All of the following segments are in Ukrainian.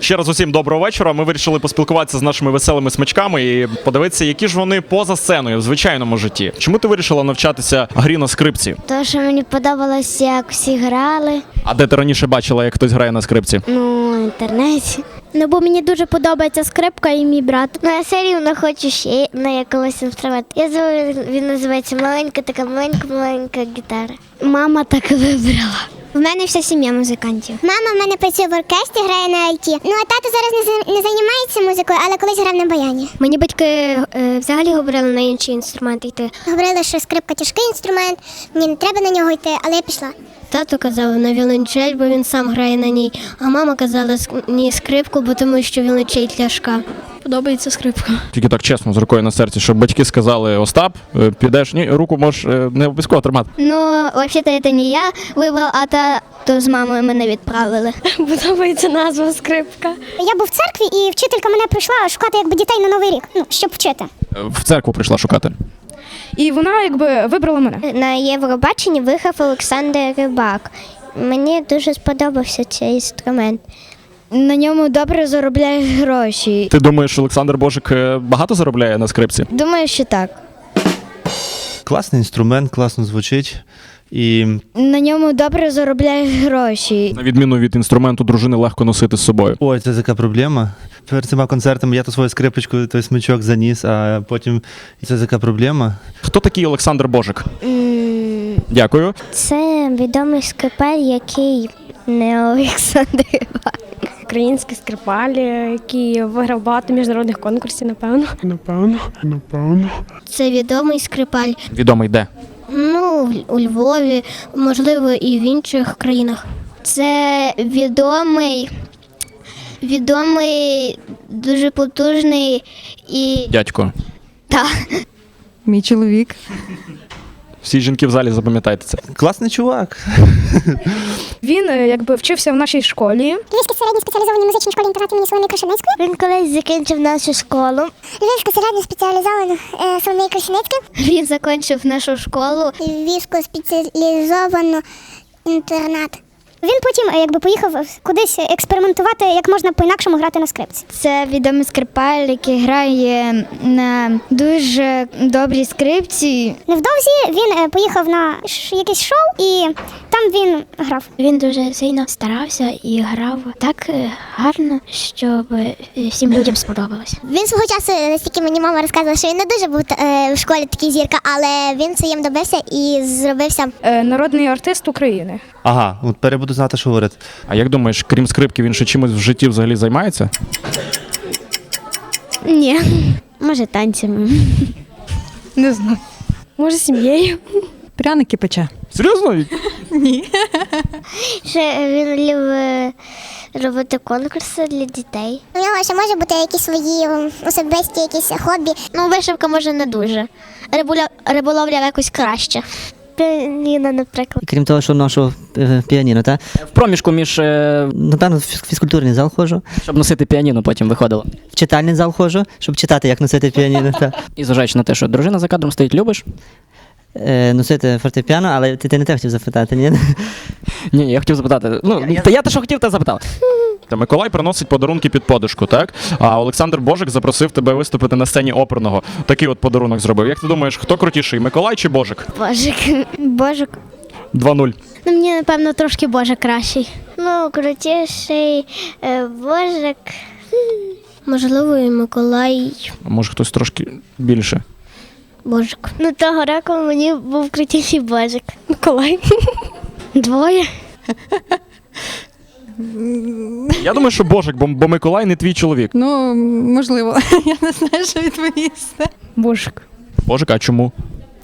Ще раз усім доброго вечора. Ми вирішили поспілкуватися з нашими веселими смачками і подивитися, які ж вони поза сценою в звичайному житті. Чому ти вирішила навчатися грі на скрипці? То, що мені подобалось, як всі грали, А де ти раніше бачила, як хтось грає на скрипці? ну, в інтернеті. Ну, бо мені дуже подобається скрипка і мій брат. Ну, я все рівно хочу ще на якогось інструмент. Я забув, він називається маленька, така маленька-маленька гітара. Мама так вибрала. В мене вся сім'я музикантів. Мама в мене працює в оркестрі, грає на альті. Ну а тато зараз не, не займається музикою, але колись грав на баяні. Мені батьки е, взагалі говорили на інші інструменти йти. Говорили, що скрипка тяжкий інструмент, мені не треба на нього йти, але я пішла. Тато казав на віолончель, бо він сам грає на ній. А мама казала ні скрипку, бо тому що віолончель тяжка. Подобається скрипка. Тільки так чесно, з рукою на серці, щоб батьки сказали Остап, е, підеш, ні, руку можеш е, не обов'язково тримати. Ну, взагалі, це не я вибрав, а тато з мамою мене відправили. Подобається назва скрипка. Я був в церкві, і вчителька мене прийшла шукати якби дітей на новий рік, ну щоб вчити. Е, В церкву прийшла шукати. І вона якби вибрала мене. На Євробаченні виграв Олександр Рибак. Мені дуже сподобався цей інструмент. На ньому добре заробляєш гроші. Ти думаєш, Олександр Божик е, багато заробляє на скрипці? Думаю, що так. Класний інструмент, класно звучить. І На ньому добре заробляєш гроші. На відміну від інструменту, дружини легко носити з собою. ой, це така проблема. Перед цими концертами я ту свою скрипочку, той смичок заніс, а потім це така проблема. Хто такий Олександр Божик? Дякую. Це відомий скрипаль, який не Олександр Рибак. Український скрипаль, який виграв багато міжнародних конкурсів, напевно. Напевно, напевно. Це відомий скрипаль. Відомий де? Ну, у Львові, можливо, і в інших країнах. Це відомий, відомий, дуже потужний і Дядько. та. Мій чоловік. Всі жінки в залі запам'ятайте це. Класний чувак. Він е, якби вчився в нашій школі. Львівській середній спеціалізованій музичній школі інтернату імені Соломії Крушеницької. Він колись закінчив нашу школу. Львівська середня спеціалізована е, Соломії Крушеницької. Він закінчив нашу школу. Львівську спеціалізовану інтернат. Він потім е, якби поїхав кудись експериментувати, як можна по-інакшому грати на скрипці. Це відомий скрипаль, який грає на дуже добрій скрипці. Невдовзі він е, поїхав на якесь шоу, і там він грав. Він дуже сильно старався і грав так е, гарно, щоб е, всім людям сподобалось. Він свого часу, наскільки мені мама розказувала, що він не дуже був е, в школі такий зірка, але він своїм добився і зробився. е, Народний артист України. Ага, от тепер я буду знати, що говорити. А як думаєш, крім скрипки, він ще чимось в житті взагалі займається? Ні. Може, танцями. Не знаю. Може, сім'єю. Пряники пече. Серйозно? Ще він любить робити конкурси для дітей. У нього ще може бути якісь свої особисті якісь хобі. Ну, вишивка може не дуже. Рибуля... Риболовля якось краще. Піаніно, наприклад. Крім того, що ношу е, піаніно, та В проміжку між, е, напевно, в фіз- фізкультурний зал ходжу, щоб носити піаніно, потім виходило. в читальний зал ходжу, щоб читати, як носити піаніно, та І зважаючи на те, що дружина за кадром стоїть, любиш? Е, носити фортепіано, але ти, ти не те хотів запитати, ні? Ні, я хотів запитати. Ну, та я те, що хотів, те запитав. Та Миколай приносить подарунки під подушку, так? А Олександр Божик запросив тебе виступити на сцені оперного. Такий от подарунок зробив. Як ти думаєш, хто крутіший, Миколай чи Божик? Божик. Божик. 2-0. Ну, мені, напевно, трошки Божик кращий. Ну, крутіший е, Божик. Можливо, і Миколай А може хтось трошки більше. Божик. Ну, того року мені був крутіший Божик. Миколай. Двоє. Я думаю, що Божик, бо, бо Миколай не твій чоловік. Ну, можливо, я не знаю, що відповісти. Божик. Божик, а чому?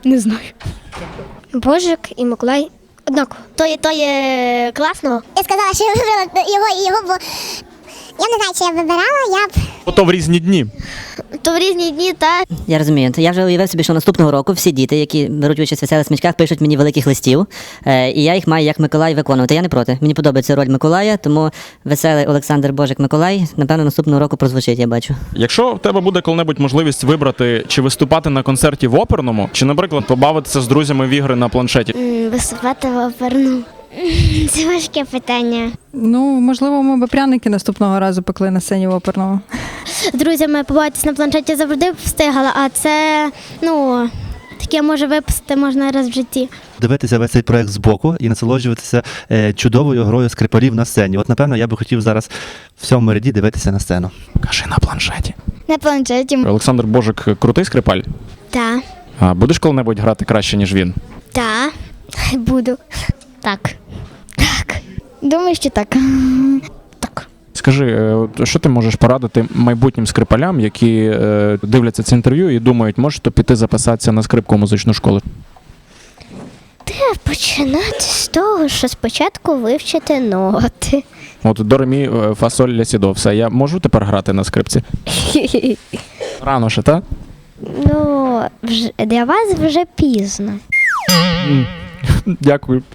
Не знаю. Божик і Миколай однаково. То є, то є класно. Я сказала, що я вибрала його і його, бо я не знаю, чи я вибирала, я б. Ото в різні дні. То в різні дні, так. Я розумію. Я вже уявив собі, що наступного року всі діти, які беруть участь в веселих смічках, пишуть мені великих листів, е, і я їх маю як Миколай виконувати. Я не проти. Мені подобається роль Миколая, тому веселий Олександр Божик Миколай, напевно, наступного року прозвучить, я бачу. Якщо в тебе буде коли-небудь можливість вибрати чи виступати на концерті в оперному, чи, наприклад, побавитися з друзями в ігри на планшеті, Виступати в оперну. Це важке питання. Ну, можливо, ми би пряники наступного разу пекли на сцені оперного. З друзями побавитись на планшеті завжди встигала, а це, ну, таке може випустити можна раз в житті. Дивитися весь цей проект збоку і насолоджуватися е, чудовою грою скрипалів на сцені. От, напевно, я би хотів зараз в цьому ряді дивитися на сцену. Кажи на планшеті. На планшеті. Олександр Божик крутий скрипаль. Та, А будеш коли-небудь грати краще, ніж він? та, буду. Так. Так. Думаю, що так. Скажи, е, що ти можеш порадити майбутнім скрипалям, які е, дивляться це інтерв'ю і думають, може то піти записатися на скрипку в музичну школу? Починати з того, що спочатку вивчити ноти. От до ремі е, фасоль ля сідо, все. Я можу тепер грати на скрипці? Рано ще, так? Ну, для вас вже пізно. Дякую.